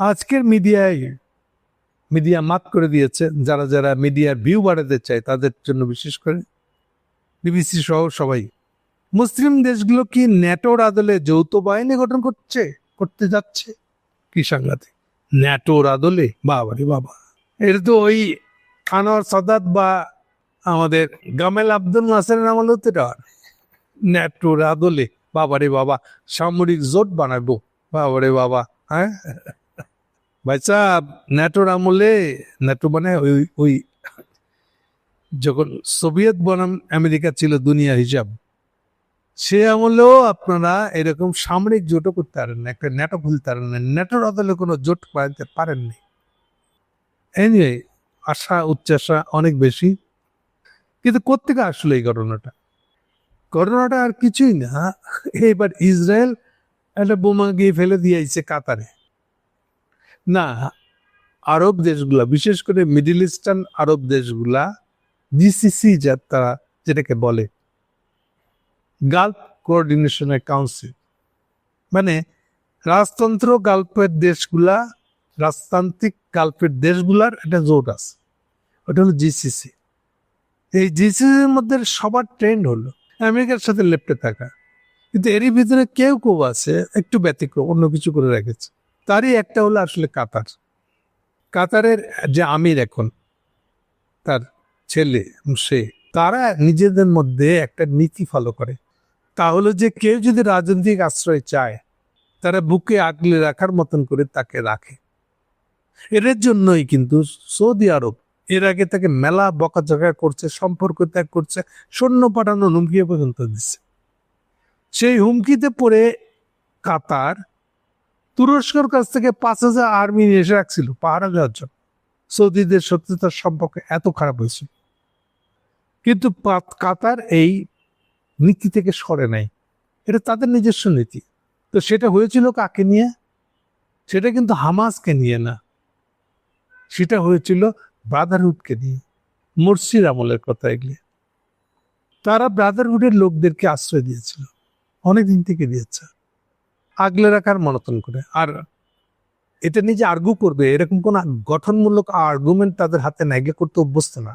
আজকের মিডিয়ায় মিডিয়া মাত করে দিয়েছে, যারা যারা মিডিয়ার ভিউ বাড়াতে চায় তাদের জন্য বিশেষ করে বিবিসি সহ সবাই। মুসলিম দেশগুলো কি ন্যাটোর আদলে যৌথ বাহিনী গঠন করছে, করতে যাচ্ছে? কি সাংঘাতিক। ন্যাটোর আদলে? বাবা রে বাবা। এটা তো ওই আনোয়ার সাদাত বা আমাদের গামেল আব্দুল নাসেরের আমল হতে ন্যাটোর আদলে। বাবারে বাবা, সামরিক জোট বানাবো। বাবারে বাবা হ্যাঁ? ভাইসা ন্যাটোর আমলে ন্যাটো মানে ওই ওই যখন সোভিয়েত বনাম আমেরিকা ছিল দুনিয়া হিসাব সে আমলেও আপনারা এরকম সামরিক জোটও করতে পারেন না একটা ন্যাটো খুলতে পারেন না ন্যাটোর আদলে কোনো জোট বানাতে পারেননি এনিওয়ে আশা উচ্চাসা অনেক বেশি কিন্তু কোথেকে আসলো এই ঘটনাটা ঘটনাটা আর কিছুই না এবার ইসরায়েল একটা বোমা গিয়ে ফেলে দিয়েছে কাতারে না, আরব দেশগুলা, বিশেষ করে মিডিল ইস্টার্ন আরব দেশগুলা জিসিসি যা তারা যেটাকে বলে গালফ কোঅর্ডিনেশনের কাউন্সিল মানে রাজতন্ত্র গাল্পের দেশগুলা, রাজতান্ত্রিক গাল্পের দেশগুলার একটা জোট আছে, ওটা হলো জিসিসি এই জিসিসির মধ্যে সবার ট্রেন্ড হলো, আমেরিকার সাথে লেপটে থাকা। কিন্তু এরই ভিতরে কেউ কেউ আছে, একটু ব্যতিক্রম, অন্য কিছু করে রেখেছে। তারই একটা হলো আসলে কাতার। কাতারের যে আমির এখন, তার ছেলে সে, তারা নিজেদের মধ্যে একটা নীতি ফলো করে। তা হলো যে কেউ যদি রাজনৈতিক আশ্রয় চায়, তারা বুকে আগলে রাখার মতন করে তাকে রাখে। এর জন্যই কিন্তু সৌদি আরব, এর আগে তাকে মেলা বকাঝকা করছে, সম্পর্ক ত্যাগ করছে, সৈন্য পাঠানোর হুমকি পর্যন্ত দিচ্ছে সেই হুমকিতে পড়ে কাতার তুরস্কর কাছ থেকে পাঁচ হাজার আর্মি নিয়ে এসে রাখছিল, পাহারা দেওয়ার জন্য। সৌদিদের সত্যতার সম্পর্ক এত খারাপ হয়েছিল। কিন্তু কাতার এই নীতি থেকে সরে নাই। এটা তাদের নিজস্ব নীতি। তো সেটা হয়েছিল কাকে নিয়ে? সেটা কিন্তু হামাসকে নিয়ে না। সেটা হয়েছিল ব্রাদারহুডকে নিয়ে। মুর্শির আমলের কথা এগুলি। তারা ব্রাদারহুডের লোকদেরকে আশ্রয় দিয়েছিল। অনেক দিন থেকে দিয়েছে। আগলে রাখার মনতন করে। আর এটা নিজে আর্গু করবে, এরকম কোন গঠনমূলক আর্গুমেন্ট তাদের হাতে নাইগে করতে অভ্যস্ত না।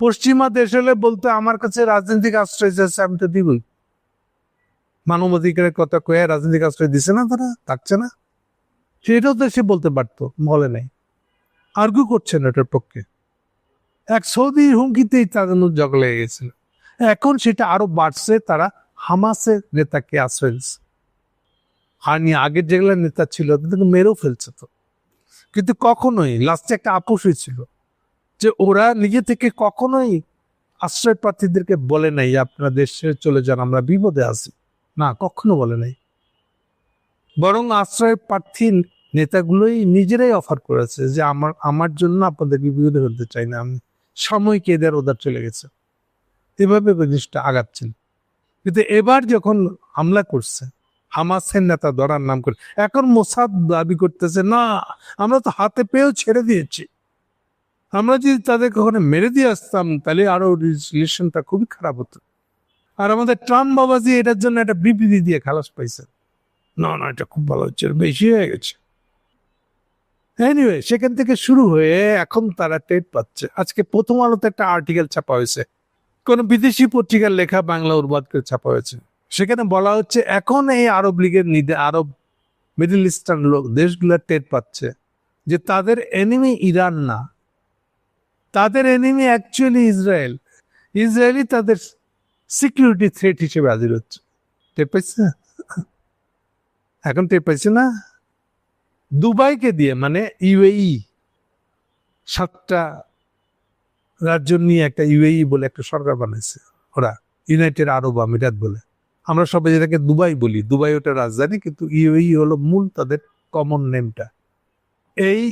পশ্চিমা দেশ হলে বলতে আমার কাছে রাজনৈতিক আশ্রয় চাইছে, আমি তো দিবই। মানবাধিকারের কথা কয়ে রাজনৈতিক আশ্রয় দিছে না তারা? থাকছে না। সেটাও তো সে বলতে পারতো, বলে নাই। আর্গু করছেন এটার পক্ষে। এক সৌদি হুমকিতেই তাদের লেগে গেছিল এখন সেটা আরও বাড়ছে, তারা হামাসের নেতাকে আশ্রয় দিচ্ছে। আর নিয়ে আগের যেগুলো নেতা ছিল তাদেরকে মেরেও ফেলছে তো। কিন্তু কখনোই লাস্টে একটা আপোষ হয়েছিল যে ওরা নিজে থেকে কখনোই আশ্রয় প্রার্থীদেরকে বলে নাই আপনারা দেশ চলে যান, আমরা বিপদে আছি। না, কখনো বলে নাই। বরং আশ্রয় প্রার্থী নেতাগুলোই নিজেরাই অফার করেছে যে আমার আমার জন্য আপনাদের বিপদে হতে চাই না, আমি সাময়িক এদের ওদের চলে গেছে। এভাবে জিনিসটা আগাচ্ছেন। কিন্তু এবার যখন হামলা করছে হামাসের নেতা ধরার নাম করে। এখন মোসাদ দাবি করতেছে, না, আমরা তো হাতে পেয়েও ছেড়ে দিয়েছি। আমরা যদি তাদেরকে ওখানে মেরে দিয়ে আসতাম, তাহলে আরও রিলেশনটা খুবই খারাপ হতো। আর আমাদের ট্রাম্প বাবাজি এটার জন্য একটা বিবৃতি দিয়ে খালাস পাইছে না না, এটা খুব ভালো হচ্ছে বেশি হয়ে গেছে। এনিওয়ে সেখান থেকে শুরু হয়ে এখন তারা টেট পাচ্ছে। আজকে প্রথম আলোতে একটা আর্টিকেল ছাপা হয়েছে। কোন বিদেশি পত্রিকার লেখা বাংলা অনুবাদ করে ছাপা হয়েছে। সেখানে বলা হচ্ছে, এখন এই আরব লীগের নিদে, আরব মিডিল ইস্টার্ন লোক দেশগুলো টের পাচ্ছে যে তাদের এনিমি ইরান না। তাদের এনিমি অ্যাকচুয়ালি ইসরায়েল। ইসরায়েলই তাদের সিকিউরিটি থ্রেট হিসেবে হাজির হচ্ছে। টের পাইছে? এখন টের পাইছে না? দুবাইকে দিয়ে মানে ইউএই, সাতটা রাজ্য নিয়ে একটা ইউএই বলে একটা সরকার বানাইছে। ওরা, ইউনাইটেড আরব আমিরাত বলে। আমরা সবাই যেটাকে দুবাই বলি, দুবাই ওটা রাজধানী, কিন্তু ইউএই হলো মূল তাদের কমন নেমটা এই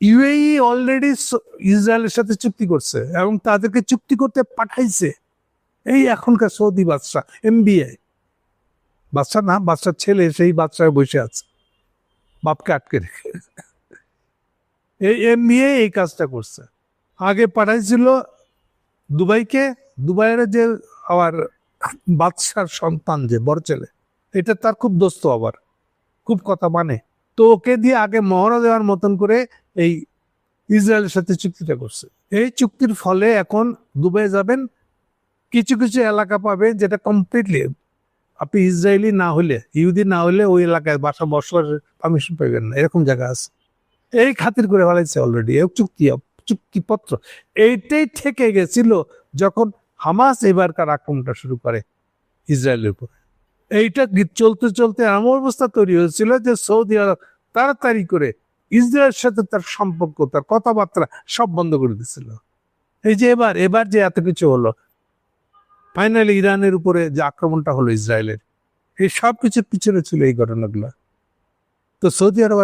ইউএই অলরেডি ইসরায়েলের সাথে চুক্তি করছে এবং তাদেরকে চুক্তি করতে পাঠাইছে। এই এখনকার সৌদি বাদশা এমবিআই বাচ্চা না বাচ্চার ছেলে, সেই বাচ্চায় বসে আছে। বাপকে আটকে রেখে। এই এমবিএ এই কাজটা করছে। আগে পাঠাইছিল দুবাইকে, দুবাইয়ের যে, আবার বাদশার সন্তান যে, বড় ছেলে, এটা তার খুব দোস্ত আবার, খুব কথা মানে। তো ওকে দিয়ে আগে মহড়া দেওয়ার মতন করে এই ইসরায়েলের সাথে চুক্তিটা করছে। এই চুক্তির ফলে এখন দুবাই যাবেন, কিছু কিছু এলাকা পাবেন যেটা কমপ্লিটলি আপনি ইসরায়েলি না হলে ইহুদি না হলে ওই এলাকায় বাসা বসবাসের পারমিশন পাবেন না, এরকম জায়গা আছে। এই খাতির করে ফেলাইছে অলরেডি চুক্তি, চুক্তিপত্র। এইটাই থেকে গেছিল যখন হামাস এবারকার আক্রমণটা শুরু করে ইসরায়েলের উপর। এইটা চলতে চলতে এমন অবস্থা তৈরি হয়েছিল যে সৌদি আরব তাড়াতাড়ি করে ইসরায়েলের সাথে তার সম্পর্ক, তার কথাবার্তা সব বন্ধ করে দিছিল এই যে এবার এবার যে এত কিছু হলো, ফাইনালি ইরানের উপরে যে আক্রমণটা হলো ইসরায়েলের, এই সব কিছুর পিছনে ছিল এই ঘটনাগুলো। তো সৌদি আরব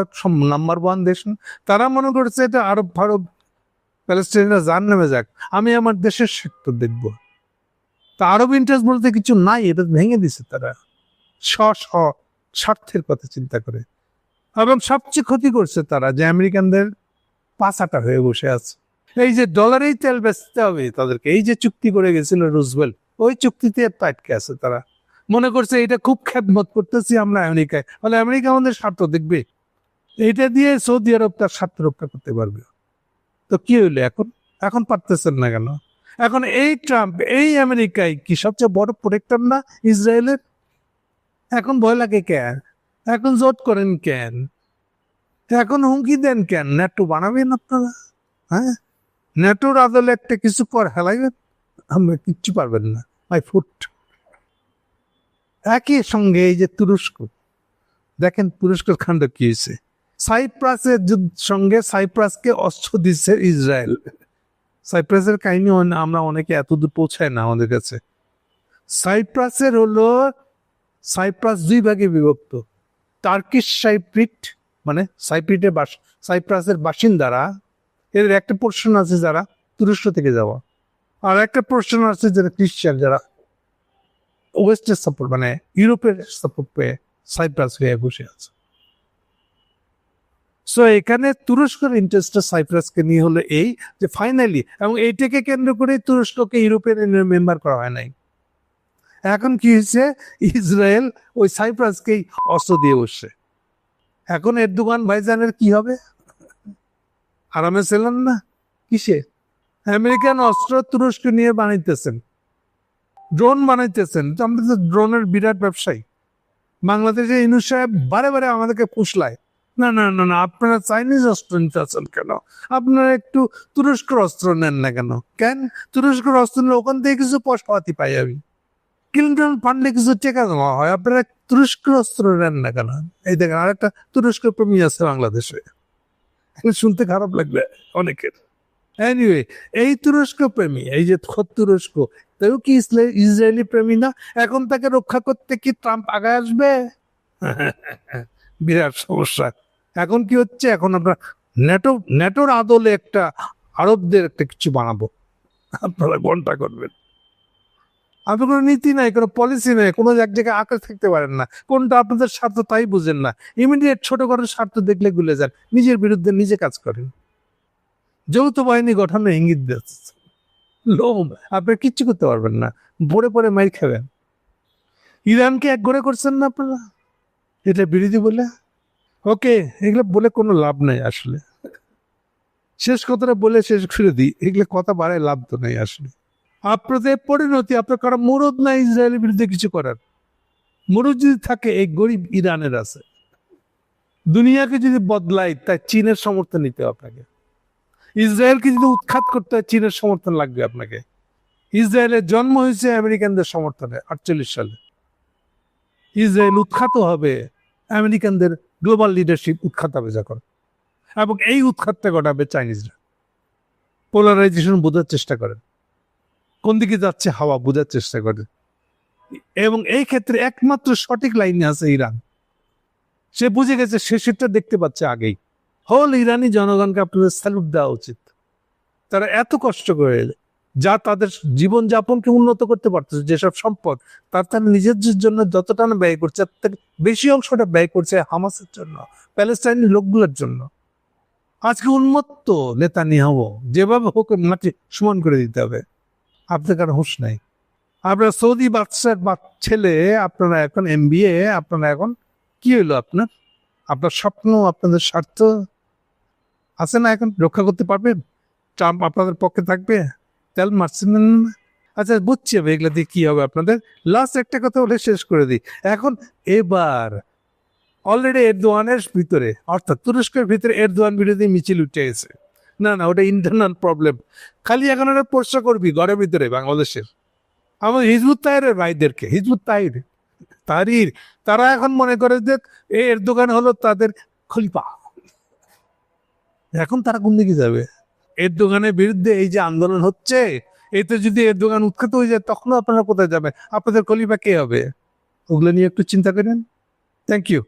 নাম্বার ওয়ান দেশ। তারা মনে করছে এটা আরব ফারব, প্যালেস্টাইনরা জান নেমে যাক, আমি আমার দেশের সেক্টর দেখব। তা আরব ইন্টারেস্ট বলতে কিছু নাই, এটা ভেঙে দিছে তারা। স্ব স্ব স্বার্থের কথা চিন্তা করে। এবং সবচেয়ে ক্ষতি করছে তারা যে আমেরিকানদের পাশাটা হয়ে বসে আছে। এই যে ডলারেই তেল বেচতে হবে তাদেরকে, এই যে চুক্তি করে গেছিল রুজওয়েল ওই চুক্তিতে আটকে আছে তারা। মনে করছে এটা খুব খ্যাতমত করতেছি আমরা আমেরিকায়। ফলে আমেরিকা আমাদের স্বার্থ দেখবে। এটা দিয়ে সৌদি আরব তার স্বার্থ রক্ষা করতে পারবে। তো কি হইল এখন? এখন পারতেছেন না কেন? এখন এই ট্রাম্প এই আমেরিকায় কি সবচেয়ে বড় প্রোটেক্টর না ইসরায়েলের? এখন ভয় লাগে কেন? এখন জোট করেন কেন? এখন হুমকি দেন কেন? ন্যাটো বানাবেন আপনারা হ্যাঁ? ন্যাটোর আদলে একটা কিছু কর, হেলাইবেন? আমরা কিচ্ছু পারবেন না, মাই ফুট। একই সঙ্গে এই যে তুরস্ক, দেখেন তুরস্কের খান্ড কি হয়েছে? সাইপ্রাসের সঙ্গে সাইপ্রাসকে অস্ত্র দিচ্ছে ইসরায়েল। সাইপ্রাসের কাহিনী আমরা অনেকে এতদূর পৌঁছায় না আমাদের কাছে। সাইপ্রাসের হলো, সাইপ্রাস দুই ভাগে বিভক্ত। টার্কিশ সাইপ্রিট মানে সাইপ্রিটের বাস সাইপ্রাসের বাসিন্দারা, এর একটা পোর্শন আছে যারা তুরস্ক থেকে যাওয়া। আর একটা পোর্শন আছে যারা খ্রিস্টান, যারা ওয়েস্টের সাপোর্ট মানে ইউরোপের সাপোর্ট পেয়ে সাইপ্রাস হয়ে বসে আছে। সো এখানে তুরস্কের ইন্টারেস্টটা সাইপ্রাসকে নিয়ে হলো এই যে ফাইনালি এবং এইটাকে কেন্দ্র করে তুরস্ককে ইউরোপিয়ান ইউনিয়ন মেম্বার করা হয় নাই। এখন কি হয়েছে? ইসরায়েল ওই সাইপ্রাসকেই অস্ত্র দিয়ে বসছে। এখন এরদোগান ভাইজানের কি হবে? আরামে ছিলেন না? কিসে? আমেরিকান অস্ত্র তুরস্ক নিয়ে বানাইতেছেন। ড্রোন বানাইতেছেন। আমরা তো ড্রোনের বিরাট ব্যবসায়ী। বাংলাদেশে ইনু সাহেব বারে বারে আমাদেরকে ফুসলায় না না না না, আপনারা চাইনিজ অস্ত্র নিতে আছেন কেন? আপনারা একটু তুরস্কের অস্ত্র নেন না কেন? কেন? তুরস্কের অস্ত্র নিলে ওখান থেকে কিছু পয়সাপাতি পাই আমি। ক্লিন্টন ফান্ডে কিছু টাকা জমা হয়, আপনারা তুরস্কের অস্ত্র নেন না কেন? এই দেখেন, আরেকটা তুরস্ক প্রেমী আছে বাংলাদেশে। শুনতে খারাপ লাগবে অনেকের। এনিওয়ে এই তুরস্ক প্রেমী, এই যে খোদ তুরস্ক, তাও কি ইসরায়েলি প্রেমী না? এখন তাকে রক্ষা করতে কি ট্রাম্প আগে আসবে? বিরাট সমস্যা। এখন কি হচ্ছে? এখন আমরা ন্যাটো ন্যাটোর আদলে একটা আরবদের একটা কিছু বানাবো। আপনারা ঘণ্টা করবেন। আপনার কোনো নীতি নাই কোনো পলিসি নাই কোনো এক জায়গায় আঁকড়ে থাকতে পারেন না। কোনটা আপনাদের স্বার্থ তাই বুঝেন না। ইমিডিয়েট ছোট করে স্বার্থ দেখলে গুলে যান। নিজের বিরুদ্ধে নিজে কাজ করেন। যৌথ বাহিনী গঠনের ইঙ্গিত দিচ্ছে। লোম আপনি কিচ্ছু করতে পারবেন না। পরে পরে মাইর খাবেন। ইরানকে এক গড়ে করছেন না আপনারা? এটা বিরোধী বলে? ওকে, এগুলো বলে কোনো লাভ নাই আসলে। শেষ কথাটা বলে শেষ করে দিই, এগুলো কথা বাড়ায় লাভ তো নেই আসলে। আপনাদের পরিণতি, আপনার কারও মুরদ না ইসরায়েলের বিরুদ্ধে কিছু করার। মুরদ যদি থাকে, এই গরিব ইরানের আছে। দুনিয়াকে যদি বদলাই তাই চীনের সমর্থন নিতে হবে আপনাকে। ইসরায়েলকে যদি উৎখাত করতে হয়, চীনের সমর্থন লাগবে আপনাকে। ইসরায়েলের জন্ম হয়েছে আমেরিকানদের সমর্থনে, আটচল্লিশ সালে। ইসরায়েল উৎখাত হবে। আমেরিকানদের গ্লোবাল লিডারশিপ উৎখাত হবে যখন। এবং এই উৎখাতটা ঘটাবে চাইনিজরা পোলারাইজেশন বোঝার চেষ্টা করেন। কোন দিকে যাচ্ছে হাওয়া বোঝার চেষ্টা করে এবং এই ক্ষেত্রে একমাত্র সঠিক লাইনে আছে ইরান। সে বুঝে গেছে সেটা দেখতে পাচ্ছে আগেই। হল ইরানি জনগণকে আপনাদের স্যালুট দেওয়া উচিত। তারা এত কষ্ট করে যা তাদের জীবন যাপনকে উন্নত করতে পারতেছে, যেসব সম্পদ তার তার নিজের জন্য যতটা না ব্যয় করছে, তার থেকে বেশি অংশটা ব্যয় করছে হামাসের জন্য প্যালেস্টাইনি লোকগুলোর জন্য। আজকে উন্মত্ত নেতা নিহাবো যেভাবে হোক মাটি সমান করে দিতে হবে। আপনার কারও হুঁশ নাই। আপনার সৌদি বাচ্চার বাচ- ছেলে, আপনারা এখন এম আপনারা এখন কি হইল আপনার? আপনার স্বপ্ন, আপনাদের স্বার্থ আছে না এখন? রক্ষা করতে পারবেন? ট্রাম্প আপনাদের পক্ষে থাকবে? তেল মারছেন আচ্ছা বুঝছি আমি এগুলা দিয়ে কি হবে আপনাদের। লাস্ট একটা কথা বলে শেষ করে দিই। এখন এবার অলরেডি এরদোয়ানের ভিতরে, অর্থাৎ তুরস্কের ভিতরে এরদোয়ান বিরোধী মিছিল উঠে গেছে। না না, ওটা ইন্টারনাল প্রবলেম খালি এখন ওরা প্রশ্ন করবি ঘরের ভিতরে, বাংলাদেশের। আমার হিজবুত তাহেরের ভাইদেরকে, হিজবুত তাহির, তারির, তারা এখন মনে করে যে এর দোকান হলো তাদের খলিফা। এখন তারা কোন দিকে যাবে? এর দোকানের বিরুদ্ধে এই যে আন্দোলন হচ্ছে, এতে যদি এর দোকান উৎখাত হয়ে যায় তখন আপনারা কোথায় যাবেন? আপনাদের কলিবা কে হবে? ওগুলো নিয়ে একটু চিন্তা করেন। Thank you